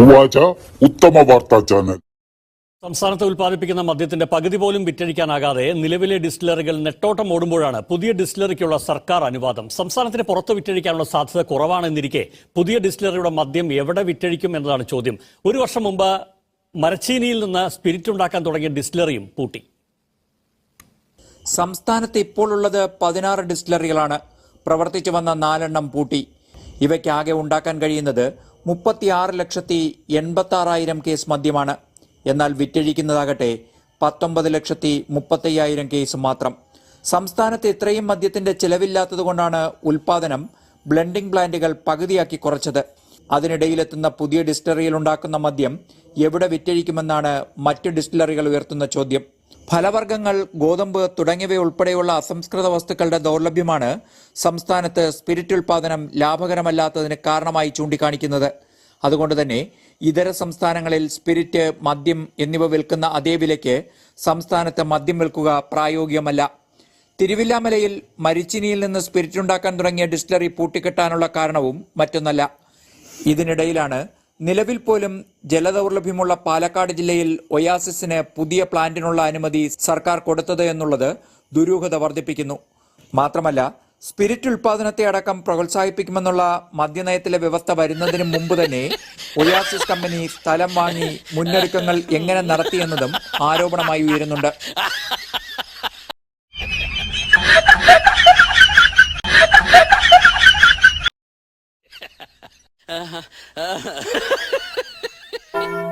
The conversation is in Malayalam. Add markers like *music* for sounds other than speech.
ഉവാച ഉത്തമ വാർത്താ ചാനൽ. സംസ്ഥാനത്ത് ഉൽപ്പാദിപ്പിക്കുന്ന മദ്യത്തിന്റെ പകുതി പോലും വിറ്റഴിക്കാനാകാതെ നിലവിലെ ഡിസ്റ്റിലറികൾ നെട്ടോട്ടം ഓടുമ്പോഴാണ് പുതിയ ഡിസ്റ്റിലറിക്കുള്ള സർക്കാർ അനുവാദം. സംസ്ഥാനത്തിന് പുറത്ത് വിറ്റഴിക്കാനുള്ള സാധ്യത കുറവാണെന്നിരിക്കെ പുതിയ ഡിസ്റ്റിലറിയുടെ മദ്യം എവിടെ വിറ്റഴിക്കും എന്നതാണ് ചോദ്യം. ഒരു വർഷം മുമ്പ് മരച്ചീനിയിൽ നിന്ന് സ്പിരിറ്റ് ഉണ്ടാക്കാൻ തുടങ്ങിയ ഡിസ്റ്റിലറിയും പൂട്ടി. സംസ്ഥാനത്ത് ഇപ്പോൾ ഉള്ളത് പതിനാറ് ഡിസ്റ്റിലറികളാണ്. പ്രവർത്തിച്ചു വന്ന നാലെണ്ണം പൂട്ടി. ഇവയ്ക്കാകെ ഉണ്ടാക്കാൻ കഴിയുന്നത് മുപ്പത്തിയാറ് ലക്ഷത്തി എൺപത്തി ആറായിരം കേസ് മദ്യമാണ്. എന്നാൽ വിറ്റഴിക്കുന്നതാകട്ടെ പത്തൊമ്പത് ലക്ഷത്തി മുപ്പത്തയ്യായിരം കേസ് മാത്രം. സംസ്ഥാനത്ത് ഇത്രയും മദ്യത്തിന്റെ ചെലവില്ലാത്തതുകൊണ്ടാണ് ഉൽപാദനം ബ്ലെൻഡിംഗ് പ്ലാന്റുകൾ പകുതിയാക്കി കുറച്ചത്. അതിനിടയിലെത്തുന്ന പുതിയ ഡിസ്റ്റിലറിയിൽ ഉണ്ടാക്കുന്ന മദ്യം എവിടെ വിറ്റഴിക്കുമെന്നാണ് മറ്റ് ഡിസ്റ്റിലറികൾ ഉയർത്തുന്ന ചോദ്യം. ഫലവർഗങ്ങൾ ഗോതമ്പ് തുടങ്ങിയവയുൾപ്പെടെയുള്ള അസംസ്കൃത വസ്തുക്കളുടെ ദൗർലഭ്യമാണ് സംസ്ഥാനത്ത് സ്പിരിറ്റ് ഉൽപാദനം ലാഭകരമല്ലാത്തതിന് കാരണമായി ചൂണ്ടിക്കാണിക്കുന്നത്. അതുകൊണ്ട് തന്നെ ഇതര സംസ്ഥാനങ്ങളിൽ സ്പിരിറ്റ് മദ്യം എന്നിവ വിൽക്കുന്ന അതേ വിലയ്ക്ക് സംസ്ഥാനത്ത് മദ്യം വിൽക്കുക പ്രായോഗികമല്ല. തിരുവില്ലാമലയിൽ മരിച്ചിനിയിൽ നിന്ന് സ്പിരിറ്റ് ഉണ്ടാക്കാൻ തുടങ്ങിയ ഡിസ്റ്റിലറി പൂട്ടിക്കെട്ടാനുള്ള കാരണവും മറ്റൊന്നല്ല. ഇതിനിടയിലാണ് നിലവിൽ പോലും ജലദൗർലഭ്യമുള്ള പാലക്കാട് ജില്ലയിൽ ഒയാസിസിന് പുതിയ പ്ലാന്റിനുള്ള അനുമതി സർക്കാർ കൊടുത്തത് എന്നുള്ളത് ദുരൂഹത വർദ്ധിപ്പിക്കുന്നു. മാത്രമല്ല സ്പിരിറ്റ് ഉൽപാദനത്തെ അടക്കം പ്രോത്സാഹിപ്പിക്കുമെന്നുള്ള മദ്യനയത്തിലെ വ്യവസ്ഥ വരുന്നതിന് മുമ്പ് തന്നെ ഒയാസിസ് കമ്പനി സ്ഥലം വാങ്ങി മുന്നൊരുക്കങ്ങൾ എങ്ങനെ നടത്തിയെന്നതും ആരോപണമായി ഉയരുന്നുണ്ട്. *laughs* uh, uh. *laughs*